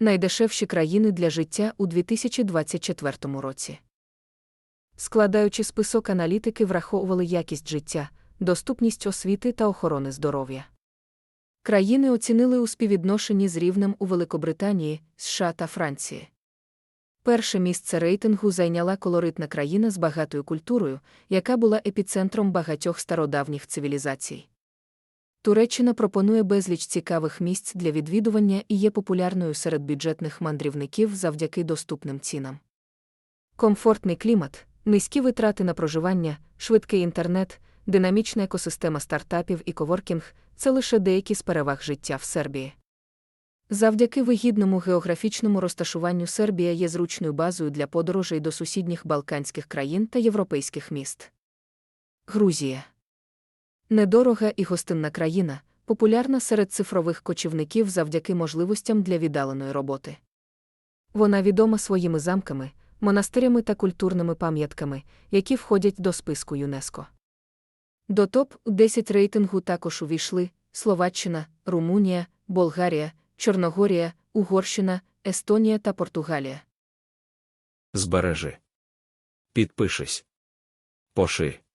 найдешевші країни для життя у 2024 році. Складаючи список аналітики, враховували якість життя, доступність освіти та охорони здоров'я. Країни оцінили у співвідношенні з рівнем у Великобританії, США та Франції. Перше місце рейтингу зайняла колоритна країна з багатою культурою, яка була епіцентром багатьох стародавніх цивілізацій. Туреччина пропонує безліч цікавих місць для відвідування і є популярною серед бюджетних мандрівників завдяки доступним цінам. Комфортний клімат, низькі витрати на проживання, швидкий інтернет, динамічна екосистема стартапів і коворкінг це лише деякі з переваг життя в Сербії. Завдяки вигідному географічному розташуванню Сербія є зручною базою для подорожей до сусідніх балканських країн та європейських міст. Грузія недорога і гостинна країна, популярна серед цифрових кочівників завдяки можливостям для віддаленої роботи. Вона відома своїми замками, монастирями та культурними пам'ятками, які входять до списку ЮНЕСКО. До топ-10 рейтингу також увійшли Словаччина, Румунія, Болгарія, Чорногорія, Угорщина, Естонія та Португалія. Збережи. Підпишись. Поширь.